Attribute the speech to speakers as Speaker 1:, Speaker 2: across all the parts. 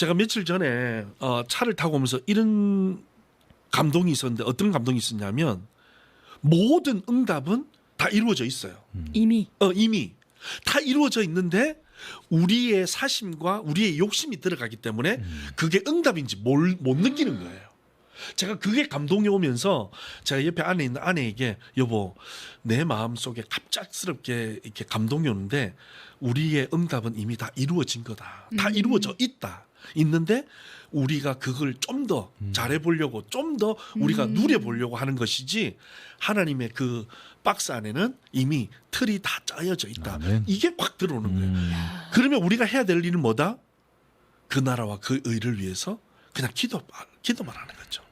Speaker 1: 제가 며칠 전에 어, 차를 타고 오면서 이런 감동이 있었는데 어떤 감동이 있었냐면 모든 응답은 다 이루어져 있어요.
Speaker 2: 이미
Speaker 1: 어, 이미 다 이루어져 있는데 우리의 사심과 우리의 욕심이 들어가기 때문에 그게 응답인지 몰, 못 느끼는 거예요. 제가 그게 감동이 오면서 제가 옆에 안에 있는 아내에게 여보 내 마음 속에 갑작스럽게 이렇게 감동이 오는데 우리의 응답은 이미 다 이루어진 거다. 다
Speaker 2: 음.
Speaker 1: 이루어져 있다. 있는데 우리가 그걸 좀 더 잘해 보려고 좀 더 우리가
Speaker 2: 음.
Speaker 1: 누려 보려고 하는 것이지 하나님의 그 박스 안에는 이미 틀이 다 짜여져 있다.
Speaker 3: 아멘.
Speaker 1: 이게 확 들어오는 거예요.
Speaker 3: 음.
Speaker 1: 그러면 우리가 해야 될 일은 뭐다? 그 나라와 그 의를 위해서 그냥 기도 기도만 하는 거죠.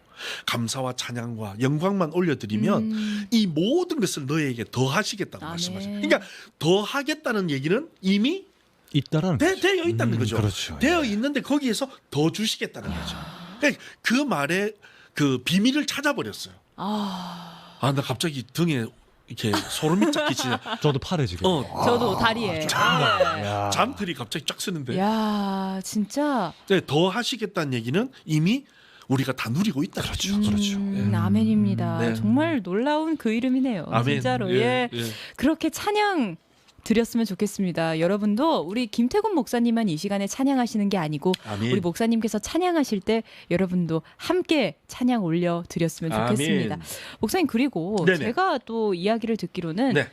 Speaker 1: 감사와 찬양과 영광만 올려드리면
Speaker 2: 음.
Speaker 1: 이 모든 것을 너에게 더 하시겠다고
Speaker 2: 아멘.
Speaker 1: 말씀하세요. 그러니까 더 하겠다는 얘기는 이미
Speaker 3: 있다라는
Speaker 1: 되. 되어 있다는
Speaker 3: 음,
Speaker 1: 거죠.
Speaker 3: 그렇죠.
Speaker 1: 되어 있는데 거기에서 더 주시겠다는 거죠. 그러니까 그 말에 그 비밀을 찾아버렸어요.
Speaker 2: 아
Speaker 1: 아 나 갑자기 등에 이렇게 소름이 쫙 끼치네.
Speaker 3: 저도 파래지게.
Speaker 1: 어
Speaker 2: 저도 다리에
Speaker 3: 야.
Speaker 1: 잠들이 갑자기 쫙 쓰는데
Speaker 2: 야 진짜
Speaker 1: 네, 더 하시겠다는 얘기는 이미 우리가 다 누리고 있다. 그렇죠. 그렇죠.
Speaker 2: 음,
Speaker 1: 예.
Speaker 2: 아멘입니다.
Speaker 1: 네.
Speaker 2: 정말 놀라운 그 이름이네요.
Speaker 1: 아멘.
Speaker 2: 진짜로 예.
Speaker 1: 예.
Speaker 2: 그렇게 찬양 드렸으면 좋겠습니다. 여러분도 우리 김태곤 목사님만 이 시간에 찬양하시는 게 아니고
Speaker 1: 아멘.
Speaker 2: 우리 목사님께서 찬양하실 때 여러분도 함께 찬양 올려 드렸으면 좋겠습니다.
Speaker 1: 아멘.
Speaker 2: 목사님 그리고
Speaker 1: 네네.
Speaker 2: 제가 또 이야기를 듣기로는
Speaker 1: 네.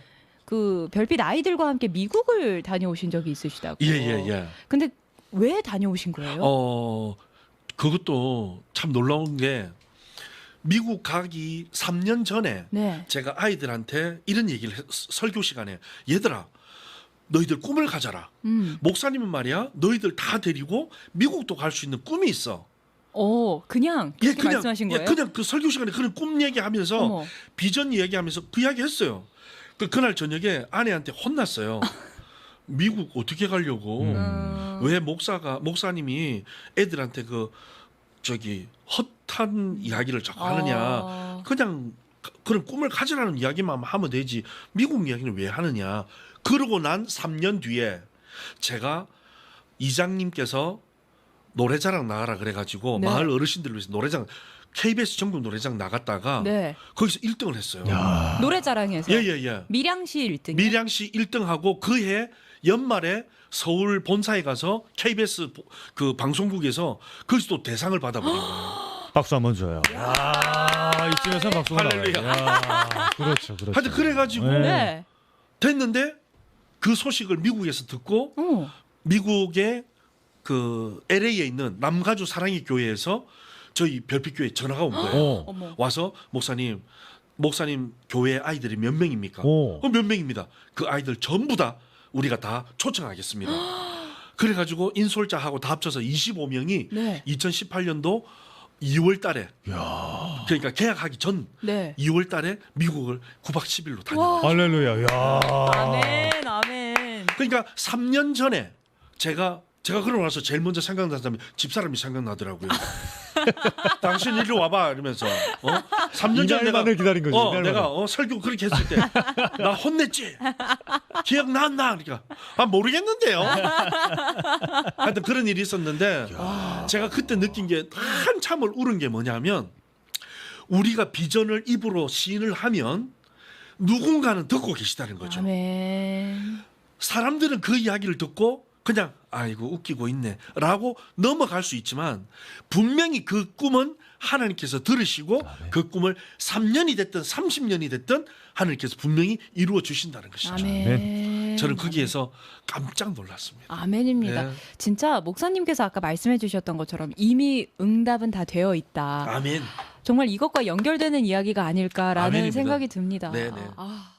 Speaker 2: 그 별빛 아이들과 함께 미국을 다녀오신 적이 있으시다고.
Speaker 1: 예, 예, 예.
Speaker 2: 근데 왜 다녀오신 거예요?
Speaker 1: 어, 그것도 참 놀라운 게 미국 가기 3년 전에
Speaker 2: 네.
Speaker 1: 제가 아이들한테 이런 얘기를 했, 설교 시간에 얘들아 너희들 꿈을 가져라.
Speaker 2: 음.
Speaker 1: 목사님은 말이야 너희들 다 데리고 미국도 갈 수 있는 꿈이 있어.
Speaker 2: 어, 그냥
Speaker 1: 예,
Speaker 2: 그렇게 말씀하신
Speaker 1: 예,
Speaker 2: 거예요?
Speaker 1: 그냥 그 설교 시간에 그런 꿈 얘기하면서
Speaker 2: 어머.
Speaker 1: 비전 이야기하면서 그 이야기 했어요. 그 그날 저녁에 아내한테 혼났어요. 미국 어떻게 가려고?
Speaker 3: 음.
Speaker 2: 음.
Speaker 1: 왜 목사가 목사님이 애들한테 그 저기 헛한 이야기를 자꾸 하느냐?
Speaker 2: 아.
Speaker 1: 그냥 그- 그런 꿈을 가지라는 이야기만 하면 되지. 미국 이야기는 왜 하느냐? 그러고 난 3년 뒤에 제가 이장님께서 노래자랑 나가라 그래가지고
Speaker 2: 네.
Speaker 1: 마을 어르신들을 위해서 노래장 KBS 전국 노래장 나갔다가
Speaker 2: 네.
Speaker 1: 거기서 1등을 했어요.
Speaker 3: 야.
Speaker 2: 노래 자랑에서
Speaker 1: 예예예.
Speaker 2: 밀양시 1등.
Speaker 1: 밀양시 1등하고 그해 연말에 서울 본사에 가서 KBS 보- 그 방송국에서 거기서 또 대상을 받아버린 거예요.
Speaker 3: 박수 한번 줘요. 야, 이쯤에서 박수가
Speaker 1: 할렐루야.
Speaker 3: 나와요. 야, 그렇죠, 그렇죠.
Speaker 1: 하여튼 그래가지고
Speaker 3: 네.
Speaker 2: 네.
Speaker 1: 됐는데 그 소식을 미국에서 듣고
Speaker 2: 어.
Speaker 1: 미국의 그 LA에 있는 남가주 사랑의 교회에서 저희 별빛교회 전화가 온 거예요.
Speaker 3: 어.
Speaker 2: 어머.
Speaker 1: 와서 목사님, 목사님 교회 아이들이 몇 명입니까?
Speaker 3: 오.
Speaker 1: 어, 몇 명입니다. 그 아이들 전부 다 우리가 다 초청하겠습니다. 그래가지고 인솔자하고 다 합쳐서 25명이
Speaker 2: 네.
Speaker 1: 2018년도 2월 달에
Speaker 3: 야.
Speaker 1: 그러니까 계약하기 전
Speaker 2: 네.
Speaker 1: 2월 달에 미국을 9박 10일로 다녀.
Speaker 2: 와.
Speaker 3: 할렐루야. 야.
Speaker 2: 아멘. 아멘.
Speaker 1: 그러니까 3년 전에 제가 제가 그러고 나서 제일 먼저 생각나는 사람이 집사람이 생각나더라고요. 당신 이리 와봐 이러면서 어? 3년 전에 내가
Speaker 3: 이날만을 기다린 거지.
Speaker 1: 어,
Speaker 3: 이날만을.
Speaker 1: 내가 어, 설교 그렇게 했을 때 나 혼냈지. 기억났나? 그러니까 아 모르겠는데요. 하여튼 그런 일이 있었는데 제가 그때 느낀 게 한참을 울은 게 뭐냐면 우리가 비전을 입으로 시인을 하면 누군가는 듣고 계시다는 거죠.
Speaker 2: 아멘.
Speaker 1: 사람들은 그 이야기를 듣고 그냥 아이고 웃기고 있네라고 넘어갈 수 있지만 분명히 그 꿈은 하나님께서 들으시고 그 꿈을 3년이 됐든 30년이 됐든 하나님께서 분명히 이루어 주신다는 것이죠.
Speaker 2: 아멘.
Speaker 1: 저는 거기에서 깜짝 놀랐습니다.
Speaker 2: 아멘입니다.
Speaker 1: 네.
Speaker 2: 진짜 목사님께서 아까 말씀해 주셨던 것처럼 이미 응답은 다 되어 있다.
Speaker 1: 아멘.
Speaker 2: 정말 이것과 연결되는 이야기가 아닐까라는
Speaker 1: 아멘입니다.
Speaker 2: 생각이 듭니다.
Speaker 1: 네, 네.
Speaker 2: 아.